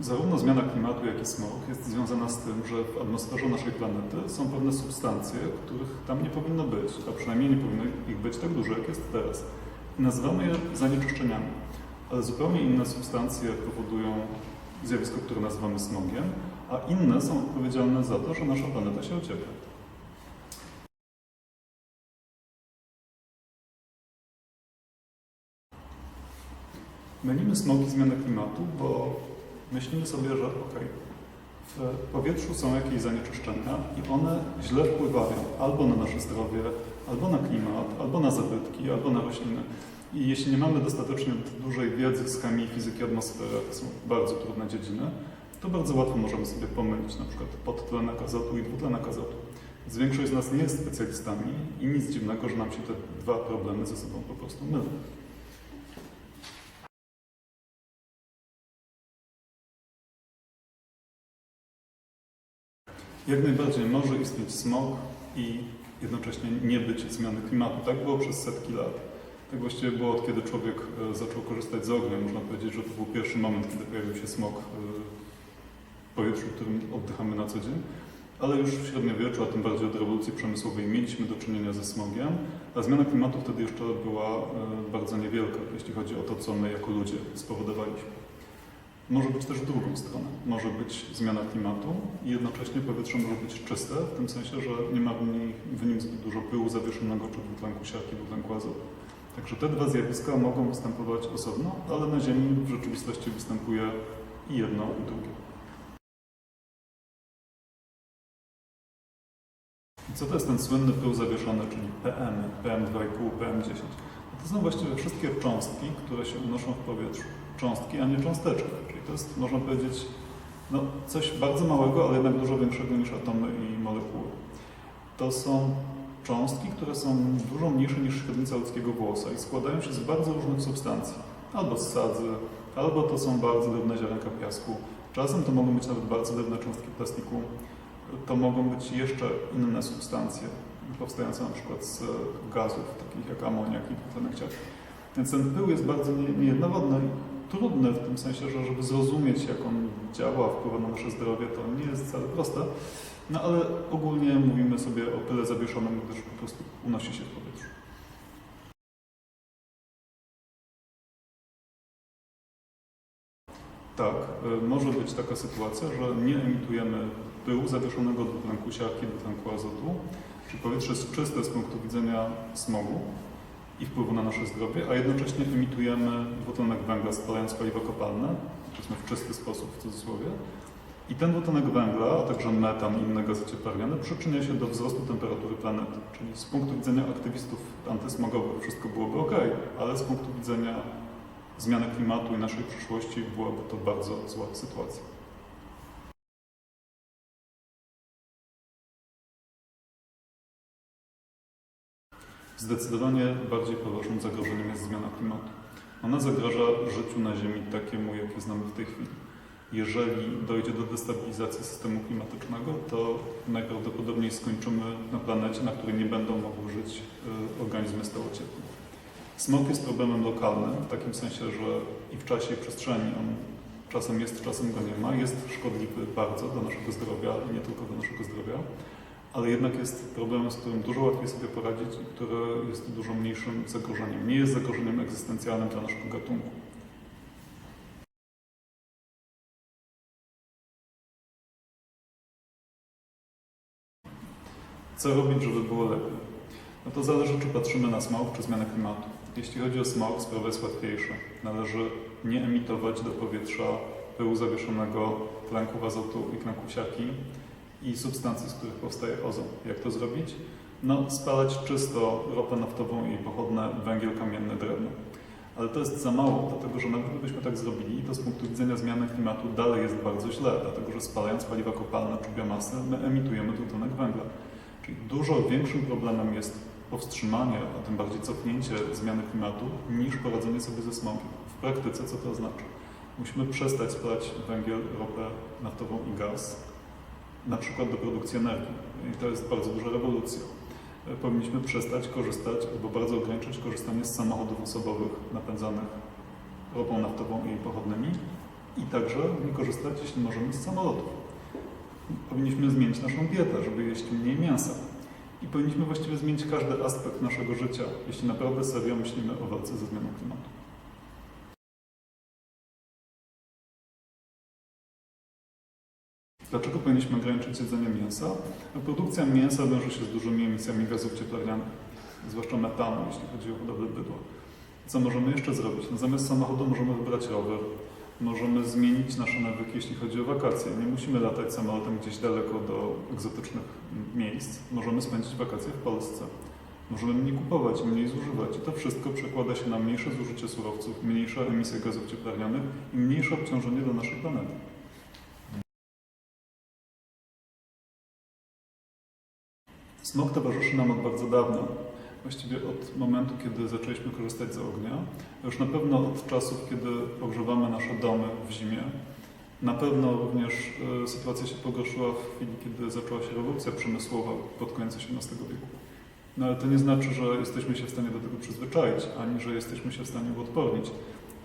Zarówno zmiana klimatu, jak i smog jest związana z tym, że w atmosferze naszej planety są pewne substancje, których tam nie powinno być, a przynajmniej nie powinno ich być tak dużo, jak jest teraz. Nazywamy je zanieczyszczeniami. Ale zupełnie inne substancje powodują zjawisko, które nazywamy smogiem, a inne są odpowiedzialne za to, że nasza planeta się ociepla. Mylimy smog i zmianę klimatu, bo myślimy sobie, że okej, w powietrzu są jakieś zanieczyszczenia i one źle wpływają albo na nasze zdrowie, albo na klimat, albo na zabytki, albo na rośliny. I jeśli nie mamy dostatecznie dużej wiedzy z chemii fizyki atmosfery, to są bardzo trudne dziedziny, to bardzo łatwo możemy sobie pomylić na przykład podtlenek azotu i dwutlenek azotu. Większość z nas nie jest specjalistami i nic dziwnego, że nam się te dwa problemy ze sobą po prostu mylą. Jak najbardziej może istnieć smog i jednocześnie nie być zmiany klimatu. Tak było przez setki lat. Tak właściwie było od kiedy człowiek e, zaczął korzystać z ognia. Można powiedzieć, że to był pierwszy moment, kiedy pojawił się smog e, w powietrzu, którym oddychamy na co dzień. Ale już w średniowieczu, a tym bardziej od rewolucji przemysłowej, mieliśmy do czynienia ze smogiem, a zmiana klimatu wtedy jeszcze była e, bardzo niewielka, jeśli chodzi o to, co my jako ludzie spowodowaliśmy. Może być też w drugą stronę. Może być zmiana klimatu i jednocześnie powietrze może być czyste, w tym sensie, że nie ma w nim, w nim zbyt dużo pyłu zawieszonego czy dwutlenku siarki, dwutlenku azotu. Także te dwa zjawiska mogą występować osobno, ale na Ziemi w rzeczywistości występuje i jedno, i drugie. I co to jest ten słynny pył zawieszony, czyli PM, PM2,5, PM10? No to są właściwie wszystkie cząstki, które się unoszą w powietrzu. Cząstki, a nie cząsteczki. Czyli to jest, można powiedzieć, no, coś bardzo małego, ale jednak dużo większego niż atomy i molekuły. To są cząstki, które są dużo mniejsze niż średnica ludzkiego włosa i składają się z bardzo różnych substancji. Albo z sadzy, albo to są bardzo drobne ziarenka piasku. Czasem to mogą być nawet bardzo drobne cząstki plastiku. To mogą być jeszcze inne substancje, powstające na przykład z gazów, takich jak amoniak i dwutlenek. Więc ten pył jest bardzo nie- niejednowodny i trudny w tym sensie, że żeby zrozumieć, jak on działa, wpływa na nasze zdrowie, to nie jest wcale proste. No ale ogólnie mówimy sobie o pyle zawieszonym, gdyż po prostu unosi się w powietrzu. Tak, y, może być taka sytuacja, że nie emitujemy pyłu zawieszonego dwutlenku siarki, dwutlenku azotu, czyli powietrze jest czyste z punktu widzenia smogu i wpływu na nasze zdrowie, a jednocześnie emitujemy dwutlenek węgla spalając paliwa kopalne, powiedzmy w czysty sposób w cudzysłowie. I ten dwutlenek węgla, a także metan i inne gazy cieplarniane przyczynia się do wzrostu temperatury planety. Czyli z punktu widzenia aktywistów antysmogowych wszystko byłoby ok, ale z punktu widzenia zmiany klimatu i naszej przyszłości byłaby to bardzo zła sytuacja. Zdecydowanie bardziej poważnym zagrożeniem jest zmiana klimatu. Ona zagraża życiu na Ziemi takiemu, jakie znamy w tej chwili. Jeżeli dojdzie do destabilizacji systemu klimatycznego, to najprawdopodobniej skończymy na planecie, na której nie będą mogły żyć y, organizmy stałociepłe. Smog jest problemem lokalnym, w takim sensie, że i w czasie, i w przestrzeni on czasem jest, czasem go nie ma. Jest szkodliwy bardzo dla naszego zdrowia i nie tylko dla naszego zdrowia, ale jednak jest problemem, z którym dużo łatwiej sobie poradzić i które jest dużo mniejszym zagrożeniem. Nie jest zagrożeniem egzystencjalnym dla naszego gatunku. Co robić, żeby było lepiej? No to zależy, czy patrzymy na smog, czy zmianę klimatu. Jeśli chodzi o smog, sprawa jest łatwiejsza. Należy nie emitować do powietrza pyłu zawieszonego, tlenków azotu i tlenku siarki i substancji, z których powstaje ozon. Jak to zrobić? No, spalać czysto ropę naftową i pochodne, węgiel kamienny, drewno. Ale to jest za mało, dlatego że nawet gdybyśmy tak zrobili, to z punktu widzenia zmiany klimatu dalej jest bardzo źle, dlatego że spalając paliwa kopalne czy biomasę, my emitujemy dwutlenek węgla. Czyli dużo większym problemem jest powstrzymanie, a tym bardziej cofnięcie zmiany klimatu, niż poradzenie sobie ze smogiem. W praktyce co to oznacza? Musimy przestać spalać węgiel, ropę naftową i gaz, na przykład do produkcji energii. I to jest bardzo duża rewolucja. E, Powinniśmy przestać korzystać albo bardzo ograniczyć korzystanie z samochodów osobowych napędzanych ropą naftową i jej pochodnymi i także nie korzystać, jeśli możemy, z samolotów. Powinniśmy zmienić naszą dietę, żeby jeść mniej mięsa. I powinniśmy właściwie zmienić każdy aspekt naszego życia, jeśli naprawdę serio myślimy o walce ze zmianą klimatu. Dlaczego powinniśmy ograniczyć jedzenie mięsa? Produkcja mięsa wiąże się z dużymi emisjami gazów cieplarnianych, zwłaszcza metanu, jeśli chodzi o hodowlę bydła. Co możemy jeszcze zrobić? No, zamiast samochodu możemy wybrać rower, możemy zmienić nasze nawyki, jeśli chodzi o wakacje. Nie musimy latać samolotem gdzieś daleko do egzotycznych miejsc. Możemy spędzić wakacje w Polsce. Możemy mniej kupować, mniej zużywać. I to wszystko przekłada się na mniejsze zużycie surowców, mniejsze emisje gazów cieplarnianych i mniejsze obciążenie dla naszej planety. Smog towarzyszy nam od bardzo dawna. Właściwie od momentu, kiedy zaczęliśmy korzystać z ognia, a już na pewno od czasów, kiedy ogrzewamy nasze domy w zimie. Na pewno również e, sytuacja się pogorszyła w chwili, kiedy zaczęła się rewolucja przemysłowa pod koniec XVIII wieku. No ale to nie znaczy, że jesteśmy się w stanie do tego przyzwyczaić, ani że jesteśmy się w stanie uodpornić.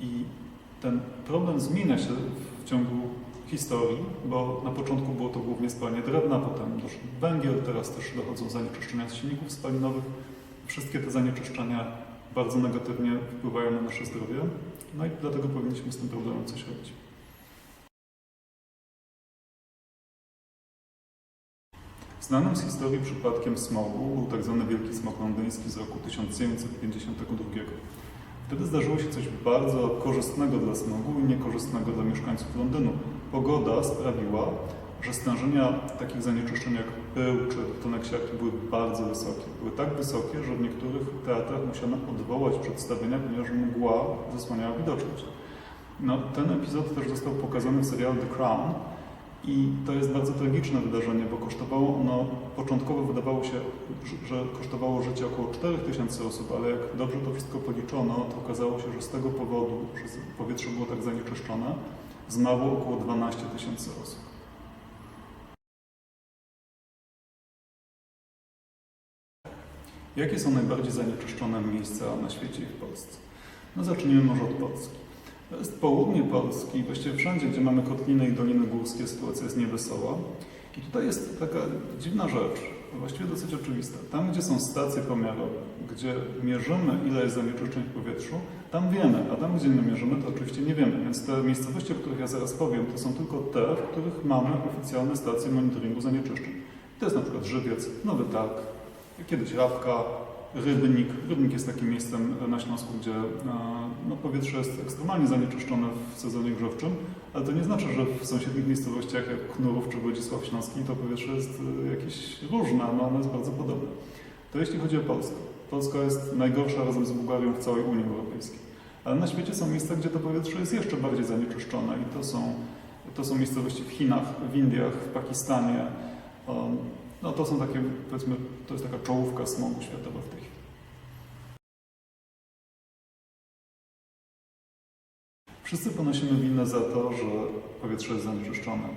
I ten problem zmienia się w ciągu historii, bo na początku było to głównie spalanie drewna, potem doszedł węgiel, teraz też dochodzą zanieczyszczenia z silników spalinowych. Wszystkie te zanieczyszczenia bardzo negatywnie wpływają na nasze zdrowie, no i dlatego powinniśmy z tym problemem coś robić. Znanym z historii przypadkiem smogu był tak zwany Wielki Smog Londyński z roku 1952. Wtedy zdarzyło się coś bardzo korzystnego dla smogu i niekorzystnego dla mieszkańców Londynu. Pogoda sprawiła, że stężenia takich zanieczyszczeń jak pył czy dwutlenek siarki były bardzo wysokie. Były tak wysokie, że w niektórych teatrach musiano odwołać przedstawienia, ponieważ mgła zasłaniała widoczność. No, ten epizod też został pokazany w serialu The Crown i to jest bardzo tragiczne wydarzenie, bo kosztowało ono, początkowo wydawało się, że- kosztowało życie około 4000 osób, ale jak dobrze to wszystko policzono, to okazało się, że z tego powodu, że powietrze było tak zanieczyszczone, zmarło około 12 tysięcy osób. Jakie są najbardziej zanieczyszczone miejsca na świecie i w Polsce? No zacznijmy może od Polski. To jest południe Polski, właściwie wszędzie, gdzie mamy kotliny i doliny górskie, sytuacja jest niewesoła. I tutaj jest taka dziwna rzecz, właściwie dosyć oczywista. Tam, gdzie są stacje pomiarowe, gdzie mierzymy, ile jest zanieczyszczeń w powietrzu, tam wiemy, a tam, gdzie nie mierzymy, to oczywiście nie wiemy. Więc te miejscowości, o których ja zaraz powiem, to są tylko te, w których mamy oficjalne stacje monitoringu zanieczyszczeń. To jest na przykład Żywiec, Nowy Targ, kiedyś Rabka, Rybnik. Rybnik jest takim miejscem na Śląsku, gdzie e, no, powietrze jest ekstremalnie zanieczyszczone w sezonie grzewczym, ale to nie znaczy, że w sąsiednich miejscowościach jak Knurów czy Wodzisław Śląski to powietrze jest e, jakieś różne, no ono jest bardzo podobne. To jeśli chodzi o Polskę. Polska jest najgorsza razem z Bułgarią w całej Unii Europejskiej. Ale na świecie są miejsca, gdzie to powietrze jest jeszcze bardziej zanieczyszczone i to są, to są miejscowości w Chinach, w Indiach, w Pakistanie. Um, no to są takie, powiedzmy, to jest taka czołówka smogu światowa w tej chwili. Wszyscy ponosimy winę za to, że powietrze jest zanieczyszczone.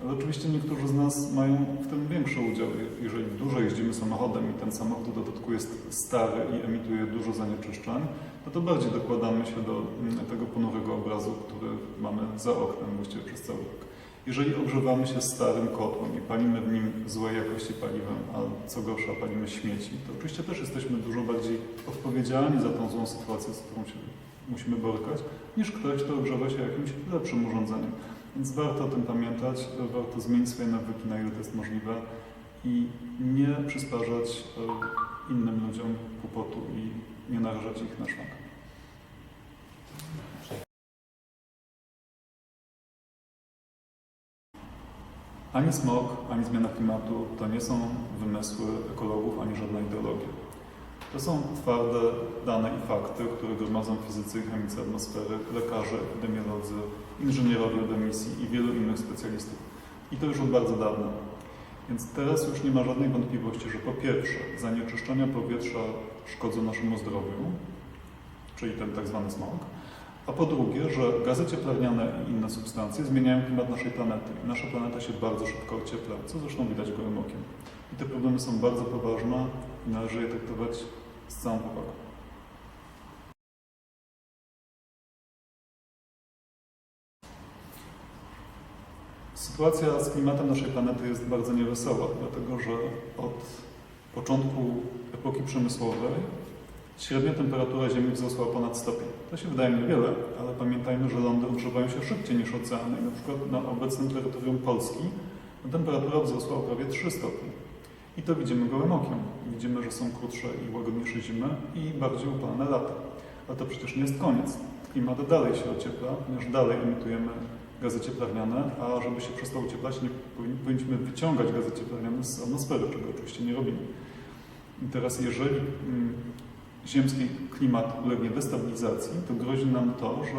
Ale oczywiście niektórzy z nas mają w tym większy udział. Jeżeli dużo jeździmy samochodem i ten samochód w dodatku jest stary i emituje dużo zanieczyszczeń, no to bardziej dokładamy się do mm, tego ponurego obrazu, który mamy za oknem właściwie przez cały rok. Jeżeli ogrzewamy się starym kotłem i palimy w nim złej jakości paliwem, a co gorsza palimy śmieci, to oczywiście też jesteśmy dużo bardziej odpowiedzialni za tą złą sytuację, z którą się musimy borykać, niż ktoś, kto ogrzewa się jakimś lepszym urządzeniem. Więc warto o tym pamiętać, warto zmienić swoje nawyki, na ile to jest możliwe i nie przysparzać e, innym ludziom kłopotu i nie narażać ich na szmak. Ani smog, ani zmiana klimatu to nie są wymysły ekologów, ani żadna ideologia. To są twarde dane i fakty, które gromadzą fizycy i chemicy atmosfery, lekarze, epidemiolodzy, inżynierowie od emisji i wielu innych specjalistów. I to już od bardzo dawna. Więc teraz już nie ma żadnej wątpliwości, że po pierwsze zanieczyszczenia powietrza szkodzą naszemu zdrowiu, czyli ten tak zwany smog, a po drugie, że gazy cieplarniane i inne substancje zmieniają klimat naszej planety. I nasza planeta się bardzo szybko ociepla, co zresztą widać gołym okiem. I te problemy są bardzo poważne należy je traktować z całą powagą. Sytuacja z klimatem naszej planety jest bardzo niewesoła, dlatego że od początku epoki przemysłowej średnia temperatura Ziemi wzrosła o ponad stopień. To się wydaje niewiele, ale pamiętajmy, że lądy ogrzewają się szybciej niż oceany. Na przykład na obecnym terytorium Polski temperatura wzrosła o prawie 3 stopnie. I to widzimy gołym okiem. Widzimy, że są krótsze i łagodniejsze zimy i bardziej upalne lata. Ale to przecież nie jest koniec. Klimat dalej się ociepla, ponieważ dalej emitujemy gazy cieplarniane, a żeby się przestał ocieplać, nie powin- powinniśmy wyciągać gazy cieplarniane z atmosfery, czego oczywiście nie robimy. I teraz, jeżeli mm, ziemski klimat ulegnie destabilizacji, to grozi nam to, że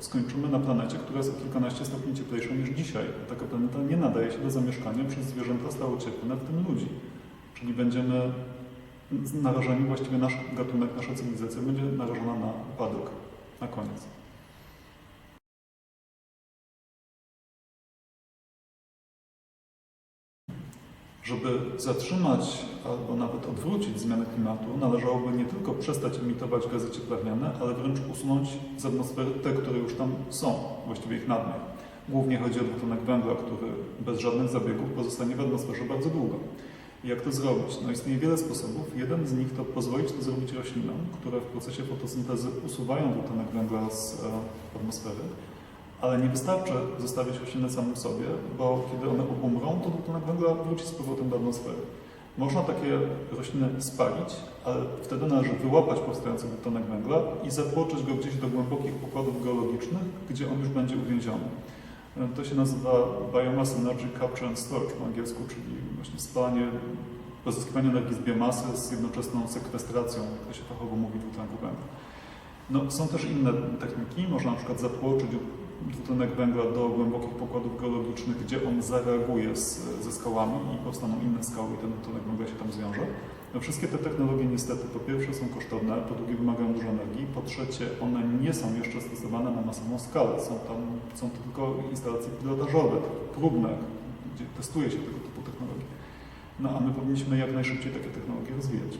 skończymy na planecie, która jest o kilkanaście stopni cieplejsza niż dzisiaj. Taka planeta nie nadaje się do zamieszkania przez zwierzęta stałociepłe, w tym ludzi. Czyli będziemy narażeni, właściwie nasz gatunek, nasza cywilizacja będzie narażona na upadek, na koniec. Żeby zatrzymać albo nawet odwrócić zmianę klimatu, należałoby nie tylko przestać emitować gazy cieplarniane, ale wręcz usunąć z atmosfery te, które już tam są, właściwie ich nadmiar. Głównie chodzi o dwutlenek węgla, który bez żadnych zabiegów pozostanie w atmosferze bardzo długo. Jak to zrobić? No istnieje wiele sposobów. Jeden z nich to pozwolić to zrobić roślinom, które w procesie fotosyntezy usuwają dwutlenek węgla z e, atmosfery, ale nie wystarczy zostawić rośliny samym sobie, bo kiedy one obumrą, to dwutlenek węgla wróci z powrotem do atmosfery. Można takie rośliny spalić, ale wtedy należy wyłapać powstający dwutlenek węgla i zatłoczyć go gdzieś do głębokich pokładów geologicznych, gdzie on już będzie uwięziony. To się nazywa Biomass Energy Capture and Storage po angielsku, czyli właśnie spalanie, pozyskiwanie energii z biomasy z jednoczesną sekwestracją, jak to się fachowo mówi, dwutlenku węgla. No, są też inne techniki. Można na przykład zatłoczyć dwutlenek węgla do głębokich pokładów geologicznych, gdzie on zareaguje z, ze skałami i powstaną inne skały i ten dwutlenek węgla się tam zwiąże. No, wszystkie te technologie niestety po pierwsze są kosztowne, po drugie wymagają dużo energii, po trzecie one nie są jeszcze stosowane na masową skalę. Są tam są to tylko instalacje pilotażowe, próbne, gdzie testuje się tego typu technologie. No a my powinniśmy jak najszybciej takie technologie rozwijać.